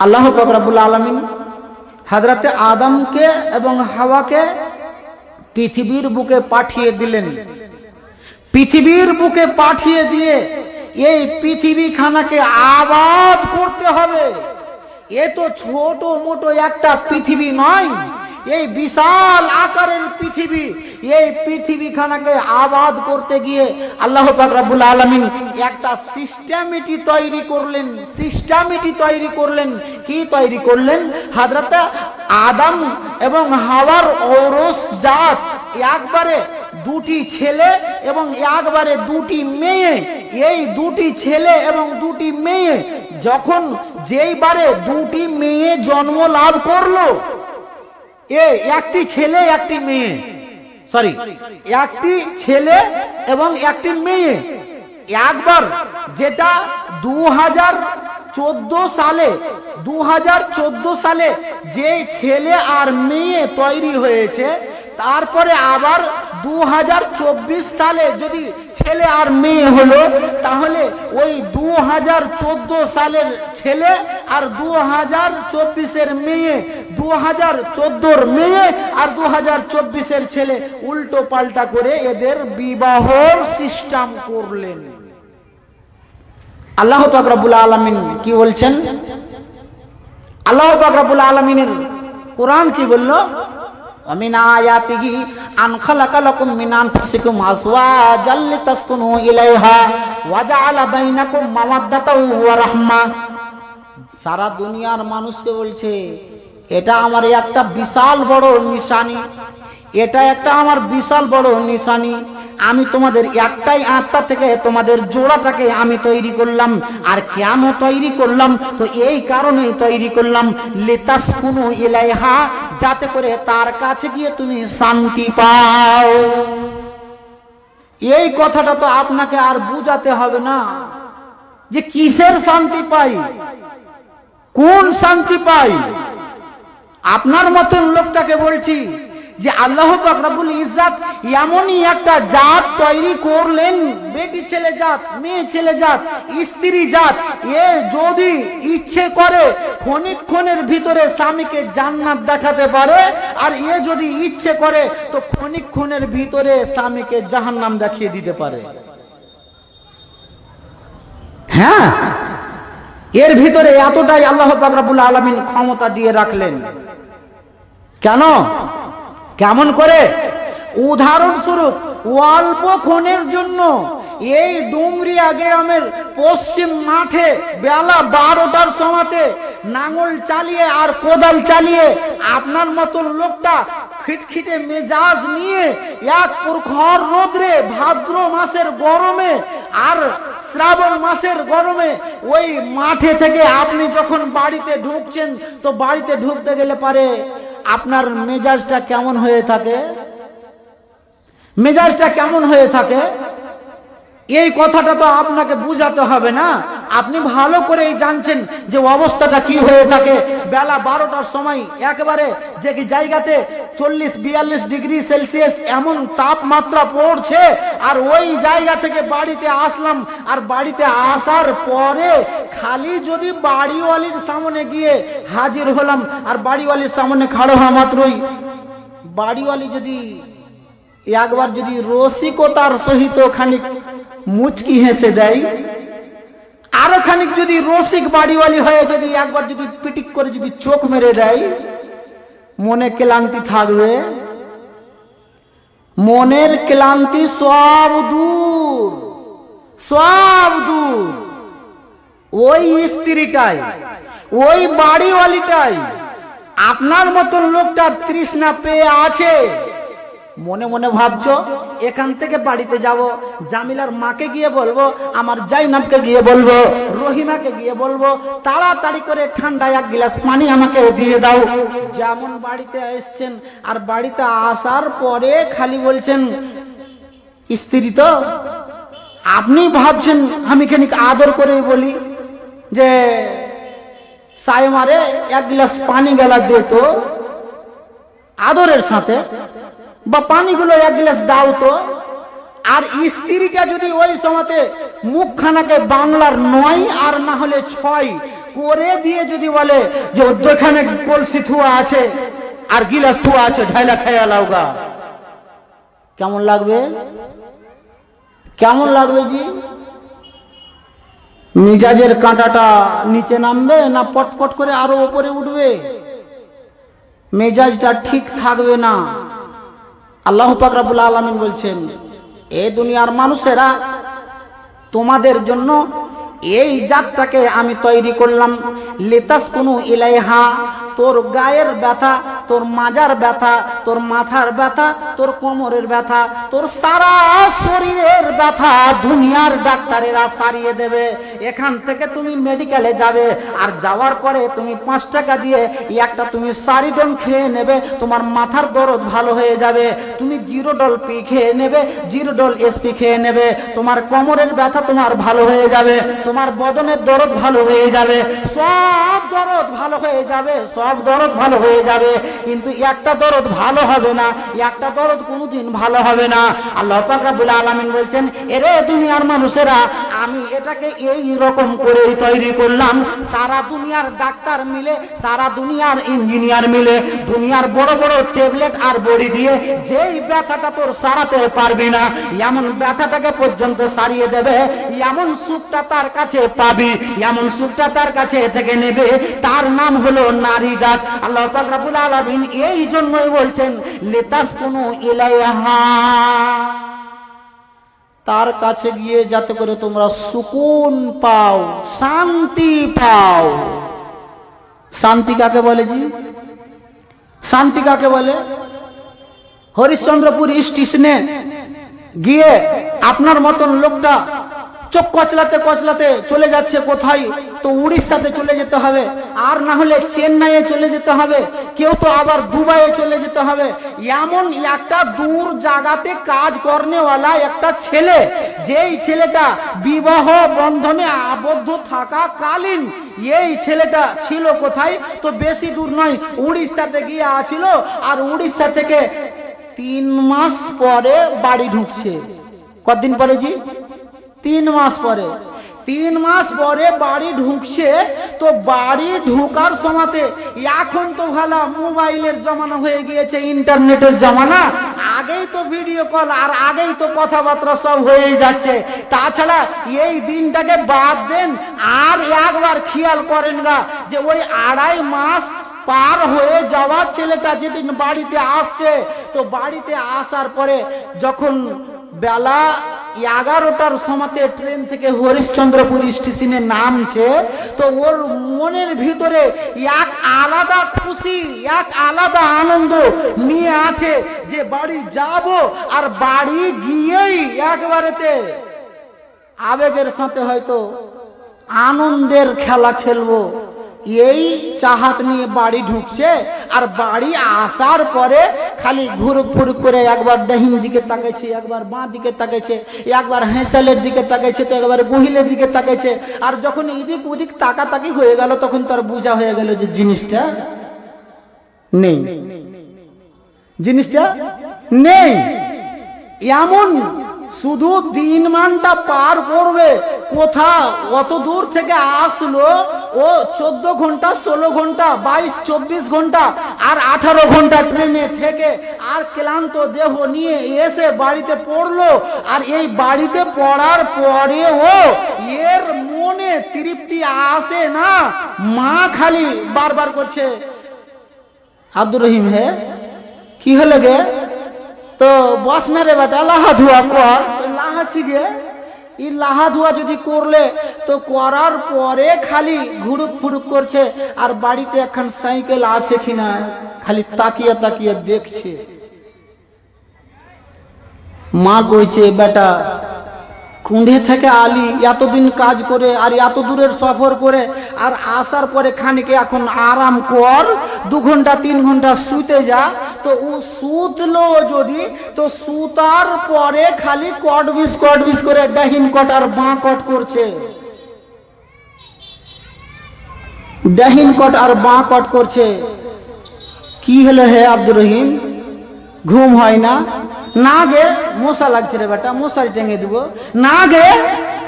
আল্লাহ ফকরাবুল আলমিন হাজরাতে আদমকে এবং হাওয়াকে পৃথিবীর বুকে পাঠিয়ে দিলেন। পৃথিবীর বুকে পাঠিয়ে দিয়ে এই পৃথিবীখানাকে আবাদ করতে হবে। এ তো ছোট মোটো একটা পৃথিবী নয় এই বিশাল আকারের পৃথিবী, এই পৃথিবীখানাকে আবাদ করতে গিয়ে আল্লাহ পাক রাব্বুল আলামিন একটা সিস্টেমিটি তৈরি করলেন সিস্টেমিটি তৈরি করলেন। কি তৈরি করলেন? হাজরাতে আদাম এবং হাওয়ার ঔরস জাত, একবারে দুটি ছেলে এবং একবারে দুটি মেয়ে। এই দুটি ছেলে এবং দুটি মেয়ে যখন যেইবারে দুটি মেয়ে জন্ম লাভ করল এ, একটি ছেলে, একটি মেয়ে। সরি একটি ছেলে এবং একটি মেয়ে। একবার যেটা দু হাজার চোদ্দ সালে দু হাজার চোদ্দ সালে যে ছেলে আর মেয়ে তৈরি হয়েছে, তারপরে আবার দু হাজার চব্বিশ সালে যদি ছেলে আর মেয়ে হলো, তাহলে ওই দু হাজার চোদ্দ সালের ছেলে আর দু হাজার চব্বিশের মেয়ে দু হাজার চোদ্দোর মেয়ে আর দু হাজার চব্বিশের ছেলে উল্টো পাল্টা করে এদের বিবাহ সিস্টেম করলেন। আল্লাহ পাকরাবুল আলমিন কি বলছেন? আল্লাহ পাকরাবুল আলমিনের কোরআন কি বলল? ومن آياته أن خلق لكم من أنفسكم أزواجا لتسكنوا إليها وجعل بينكم مودة ورحمة সারা দুনিয়ার মানুষকে বলছে এটা আমার একটা বিশাল বড় নিশানি এটা একটা আমার বিশাল বড় নিশানি আমি তোমাদের একটাই আত্মা থেকে তোমাদের জোড়াটাকে আমি তৈরি করলাম আর কেন তৈরি করলাম তো এই কারণে তৈরি করলাম লেতাস কোনো ইলাইহা যাতে করে তার কাছে গিয়ে তুমি শান্তি পাও। এই কথাটা তো আপনাকে আর বুঝাতে হবে না যে কিসের শান্তি পাই, কোন শান্তি পাই। আপনার মতন লোকটাকে বলছি যে আল্লাহ রাব্বুল ইজ্জাত এমনই একটা জাত তৈরি করলেন, বেটি ছেলে জাত, মেয়ে ছেলে জাত, স্ত্রী জাত, এ যদি ইচ্ছে করে ক্ষণিকক্ষণের ভিতরে স্বামীকে জান্নাত দেখাতে পারে, আর এ যদি ইচ্ছে করে, তো ক্ষণিকক্ষণের ভিতরে স্বামীকে জাহান্নাম দেখিয়ে দিতে পারে। হ্যাঁ? এর ভিতরে এতটাই আল্লাহ পাকরাবুল আলমিন ক্ষমতা দিয়ে রাখলেন। কেন? কেমন করে? উদাহরণস্বরূপ, অল্প ক্ষণের জন্য এই ডুমরিয়া গ্রামের পশ্চিম মাঠে বেলা বারোটার সময়তে নাঙল চালিয়ে আর কোদাল চালিয়ে আপনার মতন লোকটা খিটখিটে মেজাজ নিয়ে এক প্রখর রোদ্রে ভাদ্র মাসের গরমে আর শ্রাবণ মাসের গরমে ওই মাঠে থেকে আপনি যখন বাড়িতে ঢুকছেন, তো বাড়িতে ঢুকতে গেলে পারে আপনার মেজাজটা কেমন হয়ে থাকে? মেজাজটা কেমন হয়ে থাকে? এই কথাটা তো আপনাকে বুঝাতে হবে না। আপনি ভালো করেই জানছেন যে অবস্থাটা কি হয়ে থাকে। বেলা বারোটার সময় একেবারে যে কি জায়গাতে চল্লিশ বিয়াল্লিশ ডিগ্রি সেলসিয়াস এমন তাপমাত্রা পড়ছে, আর ওই জায়গা থেকে বাড়িতে আসলাম, আর বাড়িতে আসার পরে খালি যদি বাড়িওয়ালির সামনে গিয়ে হাজির হলাম, আর বাড়িওয়ালির সামনে খাড়ো হওয়া মাত্রই। বাড়িওয়ালি যদি একবার যদি রসিকতার সহিত খানিক মুচকি হেসে দেয় আরও খানিক যদি রসিক বাড়িওয়ালি হয়ে যদি একবার যদি পিটিক করে যদি চোখ মেরে দেয়, মনে ক্লান্তি থাকবে। মনের ক্লান্তি সব দূর সব দূর। ওই স্ত্রীটাই, ওই বাড়িওয়ালিটাই আপনার মতন লোকটার তৃষ্ণা পেয়ে আছে। মনে মনে ভাবছ, এখান থেকে বাড়িতে যাব, জামিলার মাকে গিয়ে বলব, আমার জাইনাবকে গিয়ে বলব, রহিমাকে গিয়ে বলব, তাড়াতাড়ি করে ঠান্ডা এক গ্লাস পানি আমাকে দিয়ে দাও। যেমন বাড়িতে এসছেন আর বাড়িতে আসার পরে খালি বলছেন, স্ত্রী তো, আপনি ভাবছেন আমি খানিক আদর করে বলি যে, সায়মারে এক গ্লাস পানি গেলা দে তো, আদরের সাথে। বা পানিগুলো এক গ্লাস দাও তো। আর স্ত্রীটা যদি ওই সময়তে মুখখানাকে বাংলার নয় আর না হলে ছয় করে দিয়ে যদি বলে যে ওখানে কলসি থুয়া আছে আর গিলাস থুয়া আছে, ঢাইলা খাইয়া লাউগা কেমন লাগবে? কেমন লাগবে জি? মিজাজের কাঁটাটা নিচে নামবে না পটপট করে আরও উপরে উঠবে? মেজাজটা ঠিক থাকবে না। আল্লাহ পাক আলমিন আলামিন বলছেন, এ দুনিয়ার মানুষেরা, তোমাদের জন্য এই জাতটাকে আমি তৈরি করলাম। লেতাস কোনো ইলাইহা, তোর গায়ের ব্যথা তোর মাজার ব্যথা, তোর মাথার ব্যথা, তোর কোমরের ব্যথা, তোর সারা শরীরের ব্যথা দুনিয়ার ডাক্তারেরা সারিয়ে দেবে। এখান থেকে তুমি মেডিকেলে যাবে আর যাওয়ার পরে তুমি পাঁচ টাকা দিয়ে একটা তুমি সারিডন খেয়ে নেবে, তোমার মাথার দরদ ভালো হয়ে যাবে। তুমি জিরো ডল পি খেয়ে নেবে জিরো ডল এসপি খেয়ে নেবে। তোমার কোমরের ব্যথা তোমার ভালো হয়ে যাবে, তোমার বদনের দরদ ভালো হয়ে যাবে। সব দরদ ভালো হয়ে যাবে, সব দরদ ভালো হয়ে যাবে। কিন্তু একটা দরদ ভালো হবে না, একটা দরদ কোনোদিন ভালো হবে না। আল্লাহ পাক রাব্বুল আলামিন বলছেন, এরে দুনিয়ার মানুষেরা, আমি এটাকে এই রকম করে তৈরি করলাম, সারা দুনিয়ার ডাক্তার মিলে, সারা দুনিয়ার ইঞ্জিনিয়ার মিলে, দুনিয়ার বড় বড় ট্যাবলেট আর বড়ি দিয়ে যেই ব্যথাটা তোর সারাতে পারবি না, এমন ব্যথাটাকে পর্যন্ত সারিয়ে দেবে, এমন সুখটা তার কাছে পাবি, এমন সুখটা তার কাছে থেকে নেবে, তার নাম হলো নারী জাত। আল্লাহ পাক রাব্বুল আলামিন এই জন্যই বলছেন লেতাস কোনো ইলাইহা। তার কাছে গিয়ে যাতে করে তোমরা সুকুন পাও, শান্তি পাও। শান্তি কাকে বলে জি? শান্তি কাকে বলে? হরিশ্চন্দ্রপুর স্টেশনে গিয়ে আপনার মতন লোকটা চোখ কচলাতে কচলাতে চলে যাচ্ছে কোথায়? তো উড়িষ্যাতে চলে যেতে হবে। আর না হলে চেন্নাইয়ে চলে যেতে হবে। কেউ তো আবার দুবাইয়ে চলে যেতে হবে। এমন একটা দূর জায়গাতে কাজ করনেওয়ালা একটা ছেলে, যেই ছেলেটা বিবাহ বন্ধনে আবদ্ধ থাকা কালীন, এই ছেলেটা ছিল কোথায়? তো বেশি দূর নয়, উড়িষ্যাতে গিয়ে আছিল, আর উড়িষ্যা থেকে তিন মাস পরে বাড়ি ঢুকছে। কতদিন পরে জি? তিন মাস পরে। তিন মাস পরে বাড়ি ঢুকছে, তো বাড়ি ঢুকার সময়তে এখন তো ভালো মোবাইলের জমানা হয়ে গিয়েছে, ইন্টারনেটের জমানা। আগেই তো ভিডিও কল আর আগেই তো কথাবার্তা সব হয়েই যাচ্ছে। তাছাড়া এই দিনটাকে বাদ দেন, আর একবার খেয়াল করেন না যে ওই আড়াই মাস পার হয়ে যাওয়া ছেলেটা যেদিন বাড়িতে আসছে, তো বাড়িতে আসার পরে যখন বেলা এগারোটার সময়তে ট্রেন থেকে হরিশ্চন্দ্রপুর স্টেশনে নামছে, তো ওর মনের ভিতরে এক আলাদা খুশি, এক আলাদা আনন্দ নিয়ে আছে যে বাড়ি যাব আর বাড়ি গিয়েই একবারেতে আবেগের সাথে হয়তো আনন্দের খেলা খেলব। এই চাহাত নিয়ে বাড়ি ঢুকছে, আর বাড়ি আসার পরে খালি ঘুরুক ফুরুক করে একবার ডাহিন দিকে তাকাইছে, একবার বাঁ দিকে তাকাইছে, একবার হেঁসালের দিকে তাকাইছে তো একবার গহিলের দিকে তাকাইছে। আর যখন এদিক ওদিক তাকাতাকি হয়ে গেল, তখন তার বোঝা হয়ে গেল যে জিনিসটা নেই। জিনিসটা নেই। এমন শুধু দিন মানটা পার করবে কোথা অত দূর থেকে আসলো ও, চোদ্দ ঘণ্টা, ষোলো ঘণ্টা, বাইশ, চব্বিশ ঘণ্টা আর আঠারো ঘণ্টা ট্রেনে থেকে আর ক্লান্ত দেহ নিয়ে এসে বাড়িতে পড়ল। আর এই বাড়িতে পড়ার পরেও এর মনে তৃপ্তি আসে না। মা খালি বারবার করছে, আব্দুর রহিম হে, কি হলো গে? তো বস না রে বেটা, লাহা ধোয়া কর। লাহা ছিগে ই লাহা ধোয়া যদি করলে, তো করার পরে খালি ঘুরুক ফুরুক করছে, আর বাড়িতে এখন সাইকেল আছে কিনা, খালি তাকিয়ে তাকিয়ে দেখছে। মা কইছে, বেটা কুণ্ঠে থেকে আলি, এতদিন কাজ করে আর এত দূরের সফর করে, আর আসার পরে খানিকে এখন আরাম কর, দু ঘণ্টা, তিন ঘণ্টা শুতে যা। তো ও শুতলো যদি, তো সুতার পরে খালি কট বিস কট বিস করে ডাহিন কট আর বাঁ কট করছে। ডাহিন কট আর বাঁ কট করছে। কি হলো হে আব্দুর রহিম? ঘুম হয় না। না গে মশা লাগছে রে বেটা, মশারি টেঙে দিব। না গে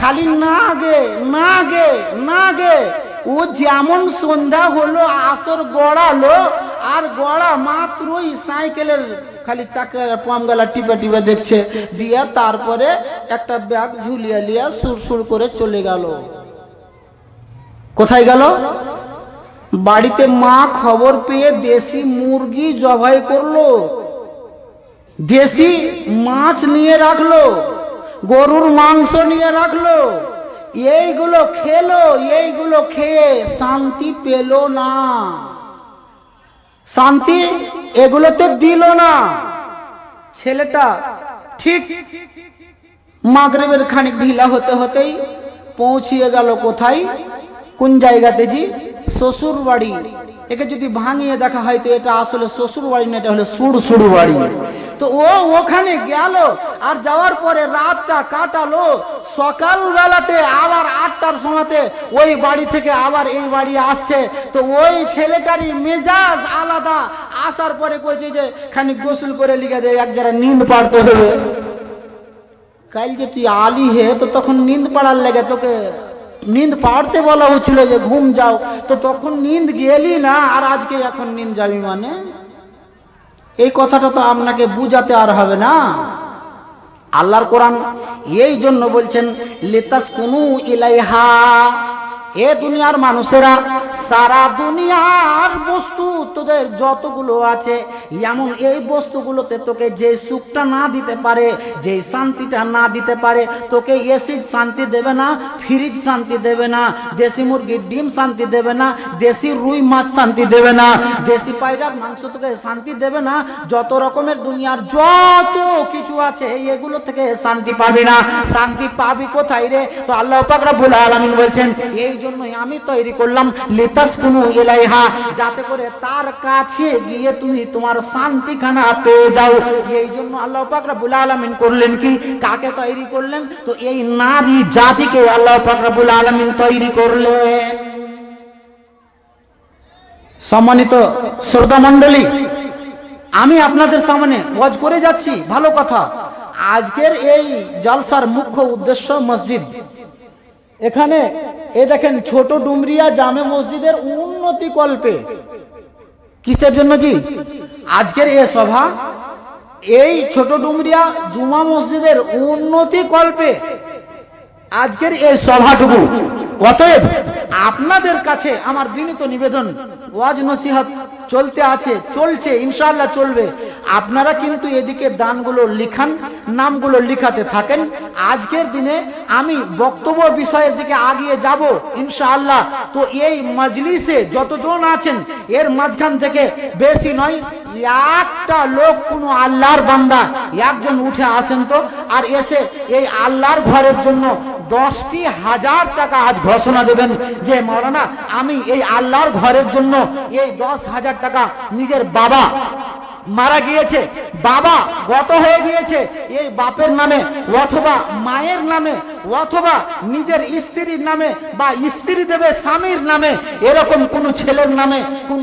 খালি না গে না গে না গে ও যেমন সন্ধ্যা হলো, আসর গড়ালো, আর গড়া মাত্রই সাইকেলের খালি চাকা পামগালা টিপে টিপে দেখছে। দিয়া তারপরে একটা ব্যাগ ঝুলিয়ে লিয়া সুর সুর করে চলে গেল। কোথায় গেল? বাড়িতে মা খবর পেয়ে দেশি মুরগি জবাই করল। দেশি মাছ নিয়ে রাখল, গরুর মাংস নিয়ে রাখল, এইগুলো খেলো, এইগুলো খেয়ে শান্তি পেল না। শান্তি এগুলোতে দিল না। ছেলেটা ঠিক মাগরেবের খানিক ঢিলা হতে হতেই পৌঁছিয়ে গেল কোথায়? কোন জায়গাতে জি? শ্বশুর বাড়ি একে যদি ভাঙিয়ে দেখা হয় তো এটা আসলে শ্বশুর বাড়ি না, এটা হলো সুর সুর বাড়ি। তো ও ওখানে গেল, আর যাওয়ার পরে রাতটা কাটালো। সকাল বেলাতে আবার আটটার সময়তে ওই বাড়ি থেকে আবার এই বাড়ি আসছে। তো ওই ছেলেটারই মেজাজ আলাদা। আসার পরে কইছে যে, খানিক গোসল করে লিখে দেয় এক যারা নিন্দ পাড়তে হবে। কাল যে তুই আলি হে, তো তখন নিন্দ পাড়ার লেগে তোকে নিন্দ পাড়তে বলা হচ্ছিল যে, ঘুম যাও। তো তখন নিন্দ গেলি না, আর আজকে এখন নিন্দ যাবি মানে? এই কথাটা তো আপনাকে বুঝাতে আর হবে না। আল্লাহর কোরআন এই জন্য বলছেন লেতাস কুনু ইলাইহা। এ দুনিয়ার মানুষেরা, সারা দুনিয়ার বস্তু তোদের যতগুলো আছে, এমন এই বস্তুগুলোতে তোকে যে সুখটা না দিতে পারে, যে শান্তিটা না দিতে পারে, তোকে এসি শান্তি দেবে না ফ্রিজ শান্তি দেবে না, দেশি মুরগির ডিম শান্তি দেবে না, দেশি রুই মাছ শান্তি দেবে না, দেশি পায়রার মাংস তোকে শান্তি দেবে না, যত রকমের দুনিয়ার যত কিছু আছে, এগুলো থেকে শান্তি পাবি না। শান্তি পাবি কোথায় রে? তো আল্লাহ পাক রব্বুল আলামিন বলছেন, এই জন্যই আমি তৈরি করলাম লিতাসকুনু ইলাইহা। যাতে করে তার কাছে গিয়ে তুমি তোমার পেয়ে যাও। এই জন্য আল্লাহ পাক আলামিন করলেন কি? কাকে তৈরি করলেন? তো এই নারী জাতিকে আল্লাহ পাক আলামিন তৈরি করলেন। সম্মানিত শ্রোতা মণ্ডলী, আমি আপনাদের সামনে ওয়াজ করে যাচ্ছি। ভালো কথা। আজকের এই জলসার মুখ্য উদ্দেশ্য মসজিদ। এখানে, এ দেখেন, ছোট ডুমরিয়া জামে মসজিদের উন্নতি কল্পে। কিসের জন্য জি? আজকের এ সভা, এই ছোট ডুমরিয়া জুমা মসজিদের উন্নতি কল্পে। আজকের এই সভাটুকু। অতএব, আপনাদের কাছে আমার বিনীত নিবেদন, ওয়াজ নসিহত চলতে আছে, চলছে, ইনশাআল্লাহ চলবে। আপনারা কিন্তু এদিকে দানগুলো লিখান, নামগুলো লিখাতে থাকেন আজকের দিনে আমি বক্তব্য বিষয়ের দিকে আগিয়ে যাব, ইনশাআল্লাহ। তো এই মজলিসে যতজন আছেন, এর মাঝখান থেকে বেশি নয়, একটা লোক কোনো আল্লাহর বান্দা একজন উঠে আসেন তো, আর এসে এই আল্লাহর ঘরের জন্য দশটি হাজার টাকা আজ ঘোষণা দেবেন যে মৌলানা আমি এই আল্লাহর ঘরের জন্য এই দশ হাজার টাকা নিজের বাবা মারা গিয়েছে। বাবা গত হয়ে গিয়েছে। এই বাপের নামে অথবা মায়ের নামে অথবা নিজের স্ত্রীর নামে বা স্ত্রী দেবে স্বামীর নামে, এরকম কোন ছেলের নামে কোন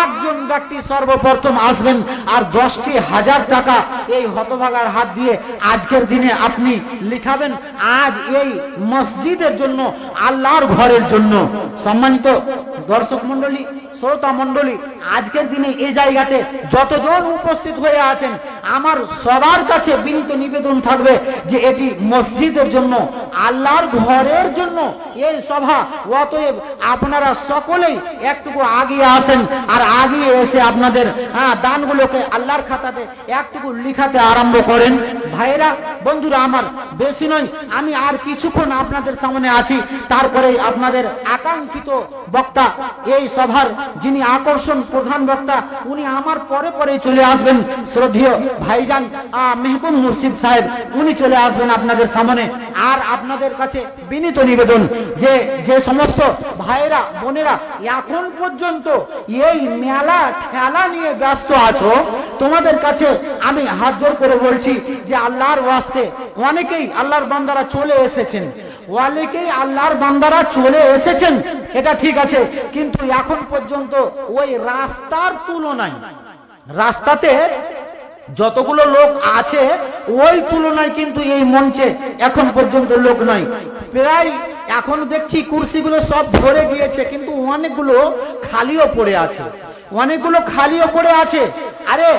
একজন ব্যক্তি সর্বপ্রথম আসবেন আর দশটি হাজার টাকা এই হতভাগার হাত দিয়ে আজকের দিনে আপনি লিখাবেন। আজ এই মসজিদের জন্য, আল্লাহর ঘরের জন্য। সম্মানিত দর্শক মন্ডলী শ্রোতা মন্ডলী আজকের দিনে এই জায়গাতে যতজন উপস্থিত হয়ে আছেন আমার সবার কাছে বিনীত নিবেদন থাকবে যে এটি মসজিদের জন্য, আল্লাহর ঘরের জন্য এই সভা। অতএব আপনারা সকলেই একটুকু আগিয়ে আসেন আর আগিয়ে এসে আপনাদের হ্যাঁ দানগুলোকে আল্লাহর খাতাতে একটুকু লিখাতে আরম্ভ করেন। ভাইরা বন্ধুরা আমার, বেশি নয়, আমি আর কিছুক্ষণ আপনাদের সামনে আছি। তারপরে আপনাদের আকাঙ্ক্ষিত বক্তা, এই সভার যিনি আকর্ষণ প্রধান বক্তা, উনি আমার পরে পরে চলে আসবেন। শ্রদ্ধেয় ভাইজান মেহবুব মুর্শিদ সাহেব, উনি চলে আসবেন আপনাদের সামনে। আর আপনাদের কাছে বিনীত নিবেদন যে যে সমস্ত ভাইরা বোনেরা এখন পর্যন্ত এই মেলা খেলা নিয়ে ব্যস্ত আছো, তোমাদের কাছে আমি হাত জোর করে বলছি যে, আল্লাহর ওয়াস্তে অনেকেই আল্লাহর বান্দারা চলে এসেছেন। অনেকেই আল্লাহর বান্দারা চলে এসেছেন, এটা ঠিক আছে, কিন্তু এখন পর্যন্ত ওই রাস্তার তুলনায়, রাস্তাতে যতগুলো লোক আছে, ওই তুলনায় কিন্তু এই মঞ্চে এখন পর্যন্ত লোক নাই। প্রায় এখন দেখছি কুর্সিগুলো সব ভরে গিয়েছে, কিন্তু অনেকগুলো খালিও পড়ে আছে। অনেকগুলো খালিও পড়ে আছে। আরে,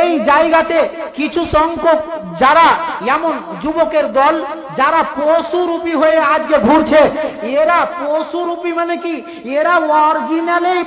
এই জায়গাতে কিছু সংখ্যক যারা এমন যুবকের দল, যারা পশুরূপী হয়ে আজকে ঘুরছে, এরা পশুরূপী মানে কি? এরা অরিজিনালেই